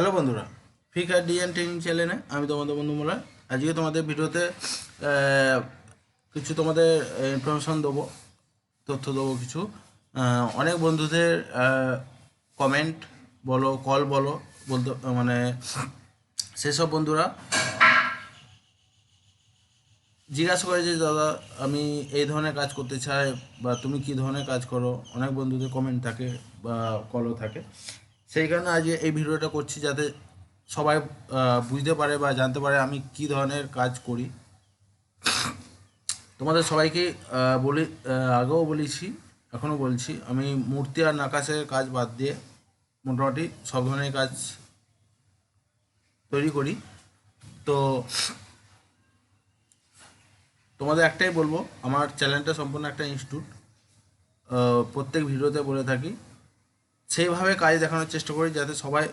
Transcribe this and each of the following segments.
Hello বন্ধুরা ফিকার DNA training চ্যানেলে আমি তোমাদের বন্ধু মোলা। আজকে তোমাদের ভিডিওতে কিছু তোমাদের ইনফরমেশন দেবো, তথ্য দেবো কিছু। অনেক বন্ধুদের কমেন্ট বলো কল বলো, বলতে মানে সেসব বন্ধুরা জিজ্ঞাসা করে যে, দাদা, আমি এই ধরনের কাজ করতে চাই বা তুমি কি ধরনের কাজ করো? অনেক বন্ধুদের কমেন্ট থাকে বা কলও থাকে। সেই কারণে আজ এই ভিডিওটা করছি যাতে সবাই বুঝতে পারে বা জানতে পারে আমি কি ধরনের কাজ করি। তোমাদের সবাইকে বলি আগেও বলেছি, এখনও বলছি, আমি মূর্তি আর নাকাশের কাজ বাদ দিয়ে মোটামুটি সব ধরনের কাজ তৈরি করি। তো তোমাদের একটাই বলব, আমার চ্যানেলটা সম্পূর্ণ একটা ইনস্টিটিউট প্রত্যেক ভিডিওতে বলে থাকি। সেইভাবে কাজ দেখানোর চেষ্টা করি যাতে সবাই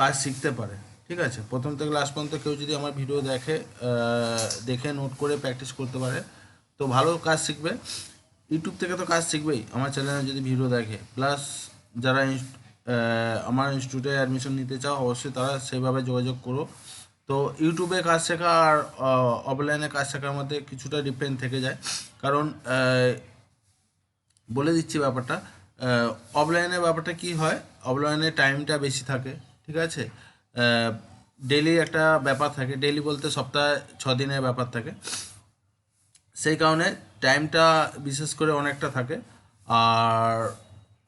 কাজ শিখতে পারে। ঠিক আছে? প্রথম থেকে লাস্ট পর্যন্ত কেউ যদি আমার ভিডিও দেখে দেখে নোট করে প্র্যাকটিস করতে পারে, তো ভালো কাজ শিখবে। ইউটিউব থেকে তো কাজ শিখবেই। আমার চ্যানেলে যদি ভিডিও দেখে। প্লাস যারা আমার ইনস্টিটিউটে অ্যাডমিশন নিতে চাও, অবশ্যই তারা সেইভাবে যোগাযোগ করো। তো ইউটিউবে কাজ শেখা আর অফলাইনে কাজ শেখার মধ্যে কিছুটা ডিফারেন্ট থেকে যায়। কারণ বলে দিচ্ছি ব্যাপারটা। অফলাইনের ব্যাপারটা কি হয়? অফলাইনে টাইমটা বেশি থাকে, ঠিক আছে? ডেলি একটা ব্যাপার থাকে ডেলি বলতে সপ্তাহে ছ দিনের ব্যাপার থাকে। সেই কারণে টাইমটা বিশেষ করে অনেকটা থাকে। আর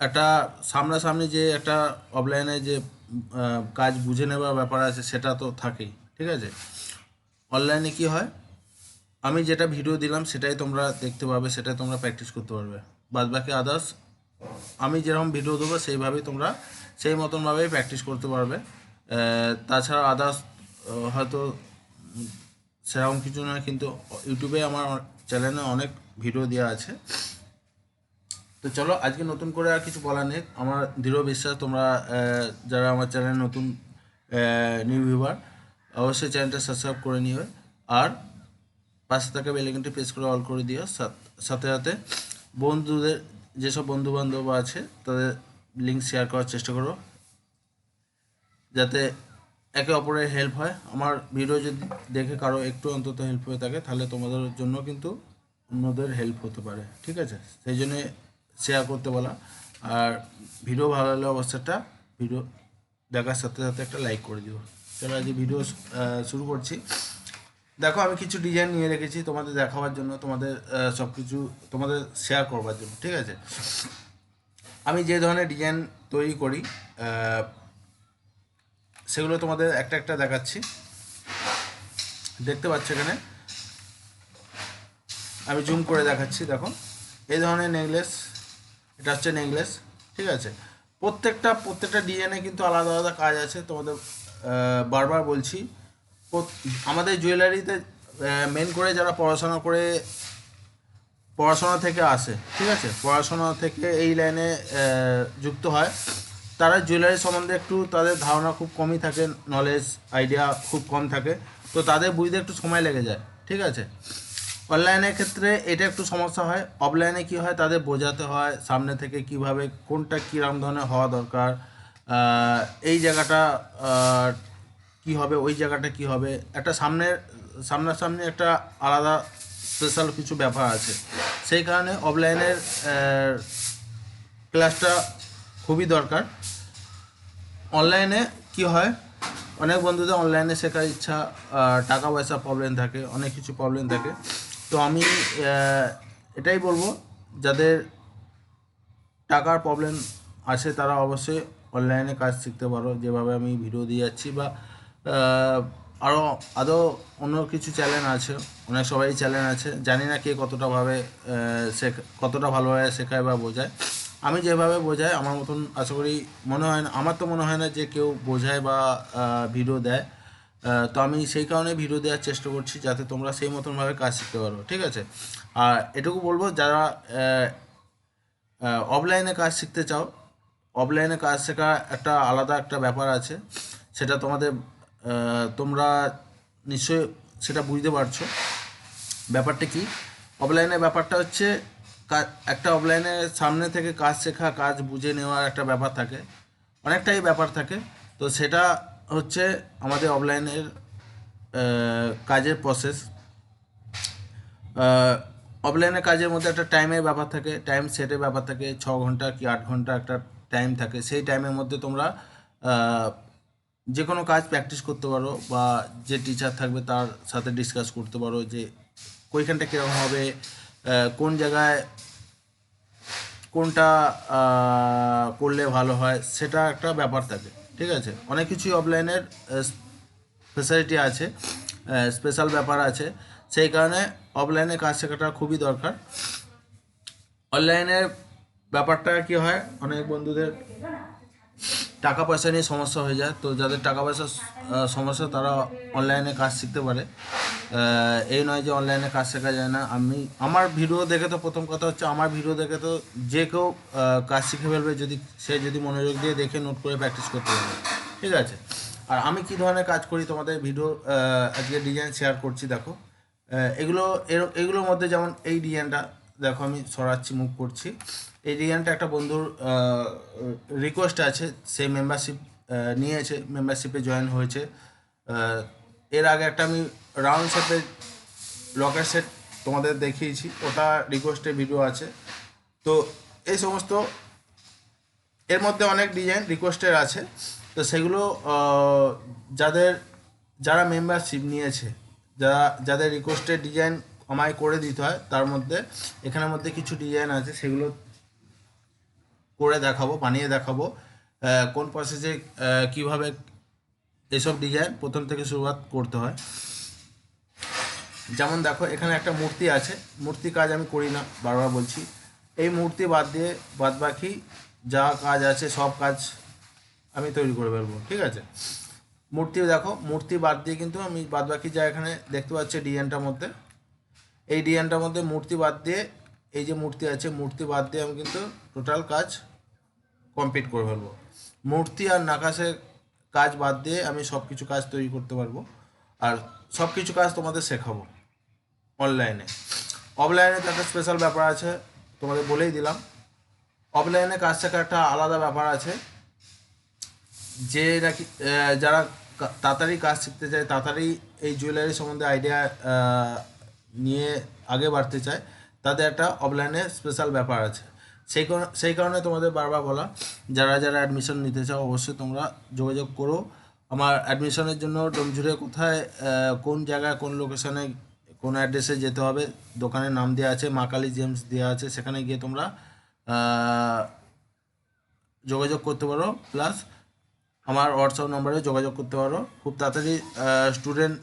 একটা সামনাসামনি যে একটা অফলাইনে যে কাজ বুঝে নেওয়ার ব্যাপার আছে, সেটা তো থাকেই, ঠিক আছে? অনলাইনে কি হয়? আমি যেটা ভিডিও দিলাম, সেটাই তোমরা দেখতে পাবে, সেটাই তোমরা প্র্যাকটিস করতে পারবে। বাদ বাকি আদার্স আমি যেরকম ভিডিও দেবো, সেইভাবেই তোমরা সেই মতনভাবেই প্র্যাকটিস করতে পারবে। তাছাড়া আদার্স হয়তো সেরকম কিছু নয়, কিন্তু ইউটিউবে আমার চ্যানেলে অনেক ভিডিও দেওয়া আছে। তো চলো, আজকে নতুন করে আর কিছু বলার নেই। আমার দৃঢ় বিশ্বাস, তোমরা যারা আমার চ্যানেলে নতুন নিউ ভিউয়ার অবশ্যই চ্যানেলটা সাবস্ক্রাইব করে নিবে আর পাশে থাকা বেলাইকনটি প্রেস করে অল করে দিও। সাথে সাথে বন্ধুদের যেসব বন্ধু বান্ধব আছে, তাদের লিঙ্ক শেয়ার করার চেষ্টা করো যাতে একে অপরের হেল্প হয়। আমার ভিডিও যদি দেখে কারও একটু অন্তত হেল্প হয়ে থাকে, তাহলে তোমাদের জন্য কিন্তু অন্যদের হেল্প হতে পারে। ঠিক আছে? সেই জন্যে শেয়ার করতে বলা। আর ভিডিও ভালো লাগলে অবস্থাটা ভিডিও দেখার সাথে সাথে একটা লাইক করে দিও। চলো আজকে ভিডিও শুরু করছি। দেখো, আমি কিছু ডিজাইন নিয়ে রেখেছি তোমাদের দেখাবার জন্য, তোমাদের সব কিছু তোমাদের শেয়ার করবার জন্য, ঠিক আছে? আমি যে ধরনের ডিজাইন তৈরি করি সেগুলো তোমাদের একটা একটা দেখাচ্ছি। দেখতে পাচ্ছ এখানে? আমি জুম করে দেখাচ্ছি, দেখো। এই ধরনের নেকলেস এটা হচ্ছে নেকলেস ঠিক আছে? প্রত্যেকটা প্রত্যেকটা ডিজাইনে কিন্তু আলাদা আলাদা কাজ আছে। তোমাদের বারবার বলছি আমাদের জুয়েলারিতে মেন করে যারা পড়াশোনা করে, পড়াশোনা থেকে আসে, ঠিক আছে? পড়াশোনা থেকে এই লাইনে যুক্ত হয়। তারা জুয়েলারি সম্বন্ধে একটু তাদের ধারণা খুব কমই থাকে নলেজ আইডিয়া খুব কম থাকে। তো তাদের বুঝতে একটু সময় লেগে যায়, ঠিক আছে? অনলাইনের ক্ষেত্রে এটা একটু সমস্যা হয়। অফলাইনে কি হয়? তাদের বোঝাতে হয় সামনে থেকে কীভাবে কোনটা কীরকম ধরনের হওয়া দরকার। এই জায়গাটা কি হবে, ওই জায়গাটা কি হবে? একটা সামনের, সামনাসামনি একটা আলাদা স্পেশাল কিছু ব্যাপার আছে। সেই কারণে অফলাইনের ক্লাসটা খুবই দরকার। অনলাইনে কি হয়, অনেক বন্ধুদের অনলাইনে শেখার ইচ্ছা টাকা পয়সা প্রবলেম থাকে, অনেক কিছু প্রবলেম থাকে। তো আমি এটাই বলব, যাদের টাকার প্রবলেম আছে, তারা অবশ্যই অনলাইনে কাজ শিখতে পারো। যেভাবে আমি ভিডিও দিয়ে যাচ্ছি বা আরও আদৌ অন্য কিছু চ্যানেল আছে অনেক সবাই চ্যানেল আছে। জানি না কে কতটা ভাবে আহ, শেখ কতটা ভালোভাবে শেখায় বা বোঝায়। আমি যেভাবে বোঝাই আমার মতন আশা করি মনে হয় না আমার তো মনে হয় না যে কেউ বোঝায় বা ভিডিও দেয়। তো আমি সেই কারণে ভিডিও দেওয়ার চেষ্টা করছি যাতে তোমরা সেই মতনভাবে কাজ শিখতে পারো ঠিক আছে? আর এটুকু বলব যারা অফলাইনে কাজ শিখতে চাও অফলাইনে কাজ শেখা একটা আলাদা একটা ব্যাপার আছে। সেটা তোমাদের তোমরা নিশ্চয়ই সেটা বুঝতে পারছ। ব্যাপারটা কি? অফলাইনের ব্যাপারটা হচ্ছে একটা অফলাইনে সামনে থেকে কাজ শেখা, কাজ বুঝে নেওয়ার একটা ব্যাপার থাকে। অনেকটাই ব্যাপার থাকে। তো সেটা হচ্ছে আমাদের অফলাইনের কাজের প্রসেস অফলাইনে কাজের মধ্যে একটা টাইমের ব্যাপার থাকে টাইম সেটের ব্যাপার থাকে। ছ ঘণ্টা কি আট ঘণ্টা একটা টাইম থাকে। সেই টাইমের মধ্যে তোমরা যে কোনো কাজ প্র্যাকটিস করতে পারো বা যে টিচার থাকবে তার সাথে ডিসকাস করতে পারো যে ওইখানটা কীরকম হবে কোন জায়গায় কোনটা করলে ভালো হয় সেটা একটা ব্যাপার থাকে, ঠিক আছে? অনেক কিছুই অফলাইনের ফেসিলিটি আছে স্পেশাল ব্যাপার আছে। সেই কারণে অফলাইনে কাজ শেখাটা খুবই দরকার। অনলাইনের ব্যাপারটা কি হয়, অনেক বন্ধুদের টাকা পয়সা নিয়ে সমস্যা হয়ে যায়। তো যাদের টাকা পয়সার সমস্যা, তারা অনলাইনে কাজ শিখতে পারে। এই নয় যে অনলাইনে কাজ শেখা যায় না। আমি, আমার ভিডিও দেখে তো প্রথম কথা হচ্ছে, আমার ভিডিও দেখে তো যে কেউ কাজ শিখে ফেলবে যদি, সে যদি মনোযোগ দিয়ে দেখে নোট করে প্র্যাকটিস করতে পারবে ঠিক আছে? আর আমি কি ধরনের কাজ করি তোমাদের ভিডিও আজকে ডিজাইন শেয়ার করছি, দেখো। এগুলো, এর- এগুলোর মধ্যে যেমন এই ডিজাইনটা দেখো, আমি সরাচ্ছি মুখ করছি। এই ডিজাইনটা একটা বন্ধুর রিকোয়েস্ট আছে, সে মেম্বারশিপ নিয়েছে মেম্বারশিপে জয়েন হয়েছে। এর আগে একটা আমি রাউন্ড শেপের লকার সেট তোমাদের দেখিয়েছি, ওটা রিকোয়েস্টের ভিডিও আছে। তো এই সমস্ত, এর মধ্যে অনেক ডিজাইন রিকোয়েস্টের আছে। তো সেগুলো যাদের, যারা মেম্বারশিপ নিয়েছে, যারা, যাদের রিকোয়েস্টের ডিজাইন আমায় করে দিতে হয়। তার মধ্যে এখানের মধ্যে কিছু ডিজাইন আছে, সেগুলো করে দেখাবো, বানিয়ে দেখাবো। কোন প্রসেসে কীভাবে এসব ডিজাইন প্রথম থেকে শুরুয়াত করতে হয়। যেমন দেখো, এখানে একটা মূর্তি আছে। মূর্তি কাজ আমি করি না, বারবার বলছি। এই মূর্তি বাদ দিয়ে বাদ বাকি যা কাজ আছে, সব কাজ আমি তৈরি করে ফেলব, ঠিক আছে? মূর্তি দেখো, মূর্তি বাদ দিয়ে কিন্তু আমি বাদ বাকি যা এখানে দেখতে পাচ্ছি, ডিজাইনটার মধ্যে। এই ডিজাইনটার মধ্যে মূর্তি বাদ দিয়ে, এই যে মূর্তি আছে, মূর্তি বাদ দিয়ে আমি কিন্তু টোটাল কাজ কমপ্লিট করে ফেলব। মূর্তি আর নাকাশের কাজ বাদ দিয়ে আমি সব কিছু কাজ তৈরি করতে পারব। আর সব কিছু কাজ তোমাদের শেখাবো অনলাইনে অফলাইনে তো একটা স্পেশাল ব্যাপার আছে, তোমাদের বলেই দিলাম। অফলাইনে কাজ শেখার একটা আলাদা ব্যাপার আছে, যে নাকি যারা তাড়াতাড়ি কাজ শিখতে চায়, তাড়াতাড়ি এই জুয়েলারি সম্বন্ধে আইডিয়া নিয়ে আগে বাড়তে চায় তাদের একটা অফলাইনে স্পেশাল ব্যাপার আছে। সেই কারণে সেই কারণে তোমাদের বারবার বলা, যারা যারা অ্যাডমিশন নিতে চাও, অবশ্যই তোমরা যোগাযোগ করো। আমার অ্যাডমিশনের জন্য ডোমঝুরে কোথায় কোন জায়গায়, কোন লোকেশনে কোন অ্যাড্রেসে যেতে হবে, দোকানের নাম দেওয়া আছে, মা কালী জেমস দেওয়া আছে, সেখানে গিয়ে তোমরা যোগাযোগ করতে পারো। প্লাস আমার হোয়াটসঅ্যাপ নম্বরে যোগাযোগ করতে পারো। খুব তাড়াতাড়ি স্টুডেন্ট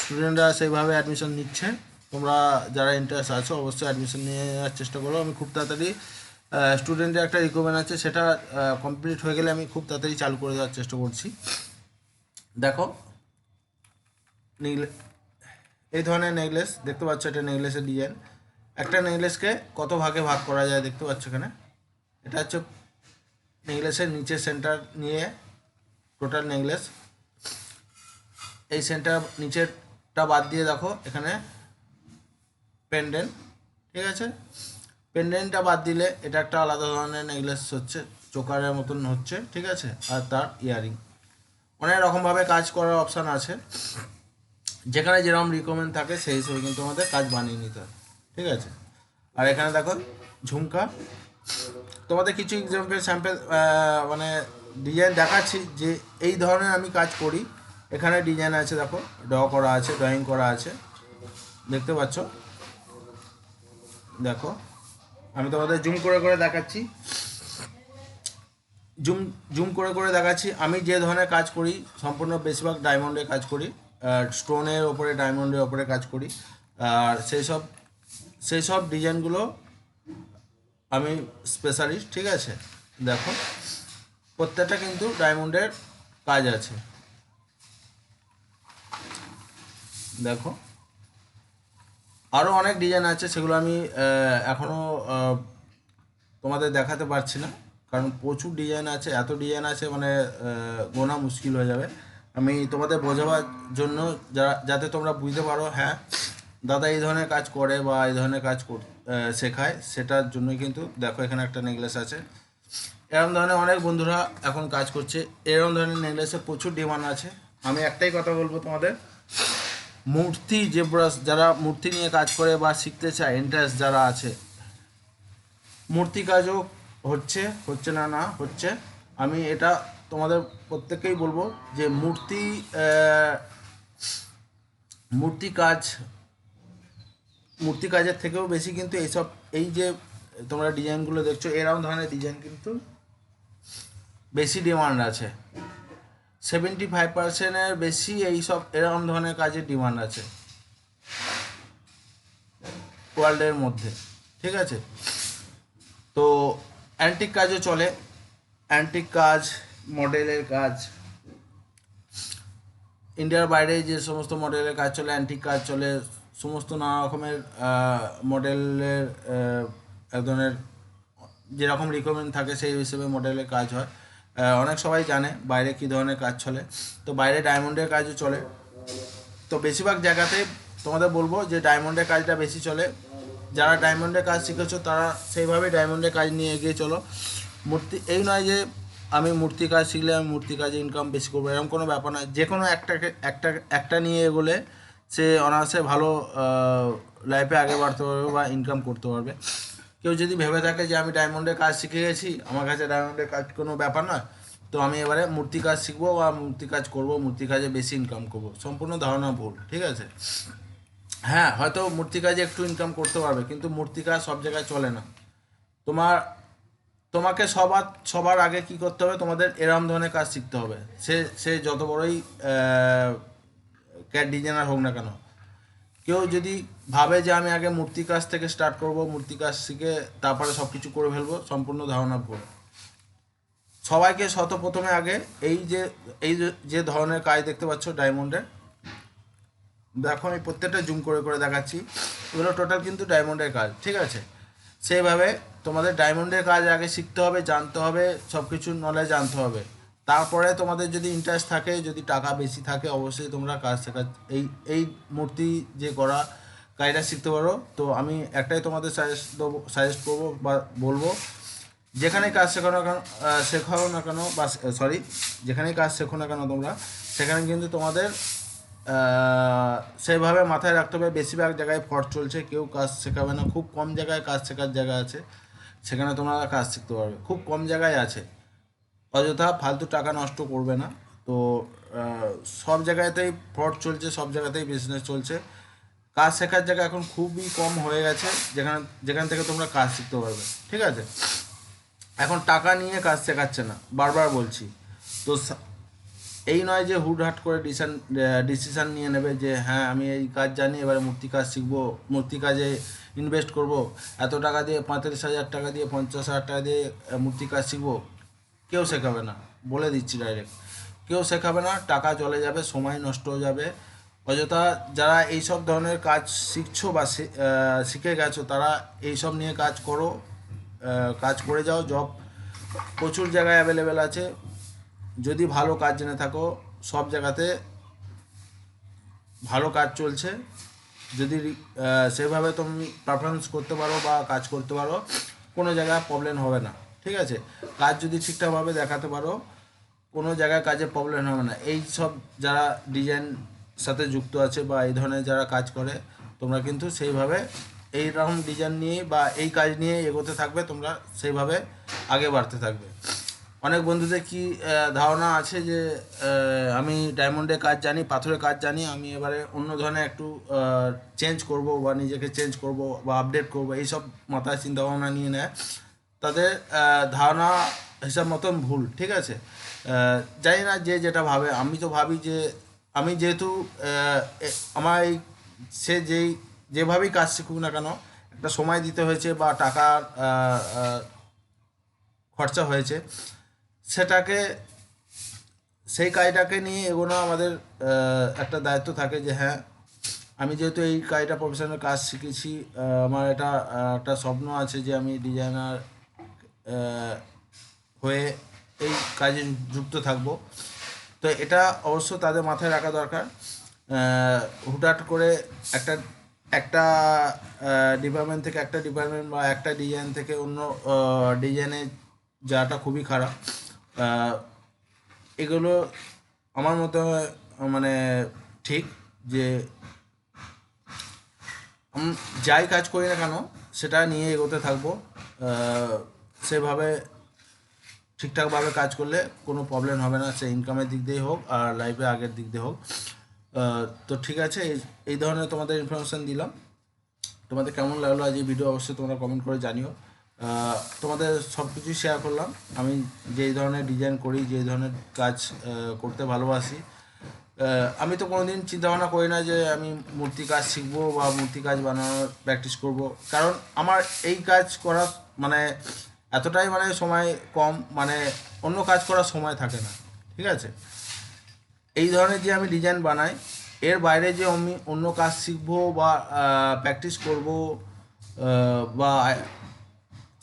স্টুডেন্টরা সেইভাবে অ্যাডমিশন নিচ্ছে। তোমরা যারা ইন্টারেস্ট আছো, অবশ্যই অ্যাডমিশন নিয়ে নেওয়ার চেষ্টা করো। আমি খুব তাড়াতাড়ি স্টুডেন্টের একটা রিকোয়ারমেন্ট আছে, সেটা কমপ্লিট হয়ে গেলে আমি খুব তাড়াতাড়ি চালু করে দেওয়ার চেষ্টা করছি। দেখো এই ধরনের নেকলেস দেখতে পাচ্ছ এটা নেকলেসের ডিজাইন একটা নেকলেসকে কত ভাগে ভাগ করা যায় দেখতে পাচ্ছ এখানে? এটা হচ্ছে নেকলেসের নিচে সেন্টার নিয়ে টোটাল নেকলেস এই সেন্টার নিচেরটা বাদ দিয়ে দেখো, এখানে পেন্ডেন্ট ঠিক আছে? পেন্ডেন্টটা বাদ দিলে এটা একটা আলাদা ধরনের নেকলেস হচ্ছে, চোকারের মতন হচ্ছে, ঠিক আছে? আর তার ইয়ারিং অনেক রকমভাবে কাজ করার অপশান আছে। যেখানে যেরকম রিকমেন্ড থাকে, সেই হিসেবে কিন্তু আমাদের কাজ বানিয়ে নিতে হয়, ঠিক আছে? আর এখানে দেখো, ঝুমকা। তোমাদের কিছু এক্সাম্পল স্যাম্পল মানে ডিজাইন দেখাচ্ছি যে এই ধরনের আমি কাজ করি। এখানে ডিজাইন আছে, দেখো ড্র করা আছে ড্রয়িং করা আছে। দেখতে পাচ্ছ? দেখো, আমি তোমাদের জুম করে করে দেখাচ্ছি। জুম জুম করে করে দেখাচ্ছি। আমি যে ধরনের কাজ করি, সম্পূর্ণ বেশিরভাগ ডায়মন্ডে কাজ করি স্টোনের ওপরে ডায়মন্ডের ওপরে কাজ করি। আর সেই সব সেই সব ডিজাইনগুলো আমি স্পেশালিস্ট ঠিক আছে? দেখো, প্রত্যেকটা কিন্তু ডায়মন্ডের কাজ আছে। দেখো আরও অনেক ডিজাইন আছে, সেগুলো আমি এখনও তোমাদের দেখাতে পারছি না। কারণ প্রচুর ডিজাইন আছে, এত ডিজাইন আছে মানে গোনা মুশকিল হয়ে যাবে। আমি তোমাদের বোঝাবার জন্য যারা যাতে তোমরা বুঝতে পারো হ্যাঁ দাদা এই ধরনের কাজ করে বা এই ধরনের কাজ কর- শেখায়, সেটার জন্যই কিন্তু দেখো এখানে একটা নেকলেস আছে। এরকম ধরনের অনেক বন্ধুরা এখন কাজ করছে এরকম ধরনের নেকলেসে প্রচুর ডিমান্ড আছে। আমি একটাই কথা বলব তোমাদের মূর্তি যে যারা মূর্তি নিয়ে কাজ করে বা শিখতে চায় ইন্টারেস্ট যারা আছে, মূর্তি কাজও হচ্ছে হচ্ছে না না, হচ্ছে। আমি এটা তোমাদের প্রত্যেককেই বলব যে মূর্তি মূর্তি কাজ, মূর্তি কাজের থেকেও বেশি কিন্তু এইসব, এই যে তোমরা ডিজাইনগুলো দেখছ এরকম ধরনের ডিজাইন কিন্তু বেশি ডিমান্ড আছে। সেভেন্টি ফাইভ পার্সেন্টের বেশি এইসব এরকম ধরনের কাজের ডিমান্ড আছে। ওয়ার্ল্ডের মধ্যে, ঠিক আছে? তো অ্যান্টিক কাজও চলে। অ্যান্টিক কাজ মডেলের কাজ। ইন্ডিয়ার বাইরে যে সমস্ত মডেলের কাজ চলে অ্যান্টিক কাজ চলে, সমস্ত নানা রকমের মডেলের এক ধরনের যেরকম রিকোয়ারমেন্ট থাকে সেই হিসেবে মডেলের কাজ হয়। অনেক সবাই জানে বাইরে কী ধরনের কাজ চলে। তো বাইরে ডায়মন্ডের কাজও চলে। তো বেশিরভাগ জায়গাতে তোমাদের বলব যে ডায়মন্ডের কাজটা বেশি চলে। যারা ডায়মন্ডের কাজ শিখেছো, তারা সেইভাবে ডায়মন্ডের কাজ নিয়ে এগিয়ে চলো। মূর্তি, এই নয় যে আমি মূর্তি কাজ শিখলে আমি মূর্তি কাজে ইনকাম বেশি করব, এরকম কোনো ব্যাপার নয়। যে কোনো একটাকে একটা একটা নিয়ে এগোলে সে অনায়াসে ভালো লাইফে আগে বাড়তে পারবে বা ইনকাম করতে পারবে। কেউ যদি ভেবে থাকে যে আমি ডায়মন্ডের কাজ শিখে গেছি, আমার কাছে ডায়মন্ডের কাজ কোনো ব্যাপার নয়, তো আমি এবারে মূর্তি কাজ শিখব বা মূর্তি কাজ করব, মূর্তি কাজে বেশি ইনকাম করব। সম্পূর্ণ ধারণা ভুল, ঠিক আছে? হ্যাঁ হয়তো মূর্তি কাজে একটু ইনকাম করতে পারবে, কিন্তু মূর্তি কাজ সব জায়গায় চলে না। তোমার, তোমাকে সবার সবার আগে কি করতে হবে? তোমাদের এরম ধরনের কাজ শিখতে হবে। সে সে যত বড়ই ক্যাট ডিজাইনার হোক না কেন কেউ যদি ভাবে যে আমি আগে মূর্তি কাজ থেকে স্টার্ট করব মূর্তি কাজ শিখে তারপরে সব কিছু করে ফেলব, সম্পূর্ণ ধারণা ভুল সবাইকে শত প্রথমে আগে এই যে, এই যে- ধরনের কাজ দেখতে পাচ্ছ ডায়মন্ডের দেখো আমি প্রত্যেকটা জুম করে করে দেখাচ্ছি, এগুলো টোটাল কিন্তু ডায়মন্ডের কাজ, ঠিক আছে? সেইভাবে তোমাদের ডায়মন্ডের কাজ আগে শিখতে হবে, জানতে হবে সব কিছু নলেজ জানতে হবে। তারপরে তোমাদের যদি ইন্টারেস্ট থাকে, যদি টাকা বেশি থাকে, অবশ্যই তোমরা কাজ শেখা, এই এই মূর্তি যে করা কাজটা শিখতে পারো। তো আমি একটাই তোমাদের সাজেস্ট দেবো সাজেস্ট করব বা বলব যেখানে কাজ শেখানো কেন শেখাও না কেন, বা সরি যেখানেই কাজ শেখো না কেন তোমরা, সেখানে কিন্তু তোমাদের সেভাবে মাথায় রাখতে হবে। বেশিরভাগ জায়গায় ফট চলছে, কেউ কাজ শেখাবে না। খুব কম জায়গায় কাজ শেখার জায়গা আছে, সেখানে তোমরা কাজ শিখতে পারবে। খুব কম জায়গায় আছে। অযথা ফালতু টাকা নষ্ট করবে না। তো সব জায়গাতেই ফ্রড চলছে, সব জায়গাতেই বিজনেস চলছে। কাজ শেখার জায়গা এখন খুবই কম হয়ে গেছে, যেখানে, যেখান থেকে তোমরা কাজ শিখতে পারবে, ঠিক আছে? এখন টাকা নিয়ে কাজ শেখাচ্ছে না, বারবার বলছি। তো এই নয় যে হুটহাট করে ডিসিশন ডিসিশন নিয়ে নেবে যে হ্যাঁ আমি এই কাজ জানি, এবারে মূর্তি কাজ শিখব, মূর্তি কাজে ইনভেস্ট করব, এত টাকা দিয়ে পঁয়তাল্লিশ হাজার টাকা দিয়ে পঞ্চাশ হাজার টাকা দিয়ে মূর্তি কাজ শিখব। কেউ শেখাবে না, বলে দিচ্ছি ডাইরেক্ট কেউ শেখাবে না, টাকা চলে যাবে, সময় নষ্ট হয়ে যাবে। অযথা যারা এইসব ধরনের কাজ শিখছো বা শিখে গেছো, তারা এইসব নিয়ে কাজ করো কাজ করে যাও জব প্রচুর জায়গায় অ্যাভেলেবেল আছে। যদি ভালো কাজ জেনে থাকো, সব জায়গাতে ভালো কাজ চলছে। যদি সেভাবে তুমি পারফরমেন্স করতে পারো বা কাজ করতে পারো, কোনো জায়গায় প্রবলেম হবে না। ঠিক আছে? কাজ যদি ঠিকঠাকভাবে দেখাতে পারো, কোনো জায়গায় কাজে প্রবলেম হবে না। এই সব যারা ডিজাইন সাথে যুক্ত আছে বা এই ধরনের যারা কাজ করে, তোমরা কিন্তু সেইভাবে এই রকম ডিজাইন নিয়ে বা এই কাজ নিয়ে এগোতে থাকবে, তোমরা সেইভাবে আগে বাড়তে থাকবে। অনেক বন্ধুদের কি ধারণা আছে যে আমি ডায়মন্ডের কাজ জানি, পাথরের কাজ জানি, আমি এবারে অন্য ধরনের একটু চেঞ্জ করব বা নিজেকে চেঞ্জ করব বা আপডেট করব, এইসব মাথায় চিন্তা ভাবনা নিয়ে নেয়। তাদের ধারণা হিসাব মতন ভুল, ঠিক আছে? জানি না যে যেটা ভাবে। আমি তো ভাবি যে, আমি যেহেতু আমার এই, সে যেই, যেভাবেই কাজ শিখুক না কেন, একটা সময় দিতে হয়েছে বা টাকার খরচা হয়েছে, সেটাকে, সেই কাজটাকে নিয়ে এগোনো আমাদের একটা দায়িত্ব থাকে যে হ্যাঁ আমি যেহেতু এই কাজটা প্রফেশনাল কাজ শিখেছি আমার এটা একটা স্বপ্ন আছে যে আমি ডিজাইনার হয়ে এই কাজে যুক্ত থাকব। তো এটা অবশ্য তাদের মাথায় রাখা দরকার। হুটহাট করে একটা একটা ডিপার্টমেন্ট থেকে একটা ডিপার্টমেন্ট বা একটা ডিজাইন থেকে অন্য ডিজাইনে যাওয়াটা খুবই খারাপ। এগুলো আমার মতে মানে ঠিক যে যাই কাজ করি না কেন, সেটা নিয়ে এগোতে থাকব। সেভাবে ঠিকঠাকভাবে কাজ করলে কোনো প্রবলেম হবে না, সে ইনকামের দিক দিয়ে হোক আর লাইফে আগের দিক দিয়ে হোক। তো ঠিক আছে, এই ধরনের তোমাদের ইনফরমেশান দিলাম। তোমাদের কেমন লাগল আজ এই ভিডিও অবশ্যই তোমরা কমেন্ট করে জানিও। তোমাদের সব কিছুই শেয়ার করলাম। আমি যেই ধরনের ডিজাইন করি, যেই ধরনের কাজ করতে ভালোবাসি আমি তো কোনোদিন চিন্তা ভাবনা করি না যে আমি মূর্তি কাজ শিখব বা মূর্তি কাজ বানানোর প্র্যাকটিস করব। কারণ আমার এই কাজ করার মানে এতটাই মানে সময় কম মানে অন্য কাজ করার সময় থাকে না, ঠিক আছে? এই ধরনের যে আমি ডিজাইন বানাই, এর বাইরে যে আমি অন্য কাজ শিখব বা প্র্যাকটিস করব বা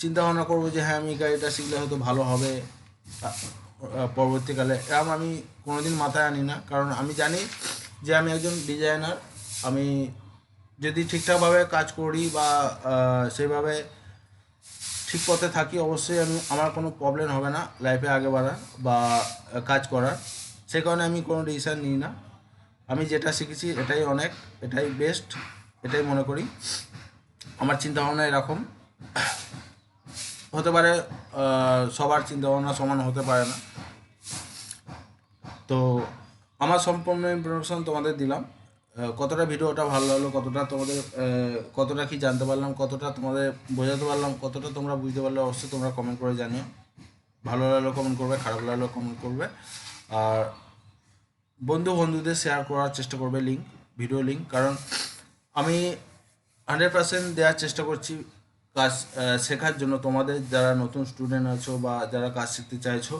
চিন্তা ভাবনা করব যে হ্যাঁ আমি গাড়িটা শিখলে হয়তো ভালো হবে পরবর্তীকালে এরকম আমি কোনোদিন মাথায় আনি না। কারণ আমি জানি যে আমি একজন ডিজাইনার আমি যদি ঠিকঠাকভাবে কাজ করি বা সেভাবে ঠিক পথে থাকি, অবশ্যই আমি, আমার কোনো প্রবলেম হবে না লাইফে আগে বাড়ার বা কাজ করার। সে কারণে আমি কোনো ডিসিশান নিই না। আমি যেটা শিখেছি এটাই অনেক, এটাই বেস্ট এটাই মনে করি। আমার চিন্তা ভাবনা এরকম। হতে পারে সবার চিন্তা ভাবনা সমান হতে পারে না। তো, আমার সম্পূর্ণ ইনফরমেশন তোমাদের দিলাম। কতটা ভিডিওটা ভালো লাগল, কতটা তোমাদের কতটা কি জানতে পারলাম, কতটা তোমাদের বোঝাতে পারলাম, কতটা তোমরা বুঝতে পারলে অবশ্যই তোমরা কমেন্ট করে জানিও। ভালো লাগল কমেন্ট করবে, খারাপ লাগল কমেন্ট করবে। আর বন্ধু বন্ধুদের শেয়ার করার চেষ্টা করবে লিঙ্ক ভিডিও লিঙ্ক কারণ আমি হান্ড্রেড পার্সেন্ট দেওয়ার চেষ্টা করছি কাজ শেখার জন্য। তোমাদের যারা নতুন স্টুডেন্ট আছো বা যারা কাজ শিখতে চাইছো,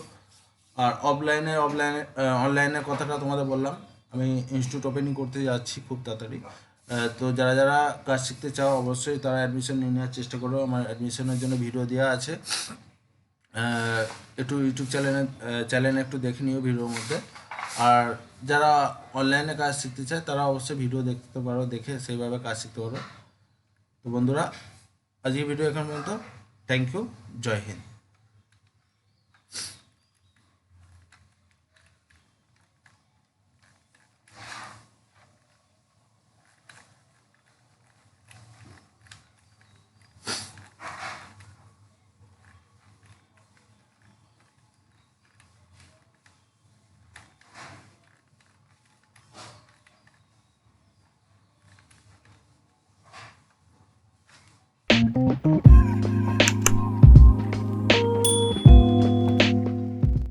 আর অফলাইনে অফলাইনে অনলাইনের কথাটা তোমাদের বললাম আমি ইনস্টিটিউট ওপেনিং করতে যাচ্ছি খুব তাড়াতাড়ি। তো যারা যারা কাজ শিখতে চাও অবশ্যই তারা অ্যাডমিশন নিয়ে নেওয়ার চেষ্টা করো। আমার অ্যাডমিশনের জন্য ভিডিও দেওয়া আছে। একটু ইউটিউব চ্যানেলে চ্যানেলে একটু দেখে নিও ভিডিওর মধ্যে। আর যারা অনলাইনে কাজ শিখতে চায় তারা অবশ্যই ভিডিও দেখতে পারো, দেখে সেইভাবে কাজ শিখতে পারো। তো বন্ধুরা আজকে ভিডিও এখন পর্যন্ত। থ্যাংক ইউ জয় হিন্দ।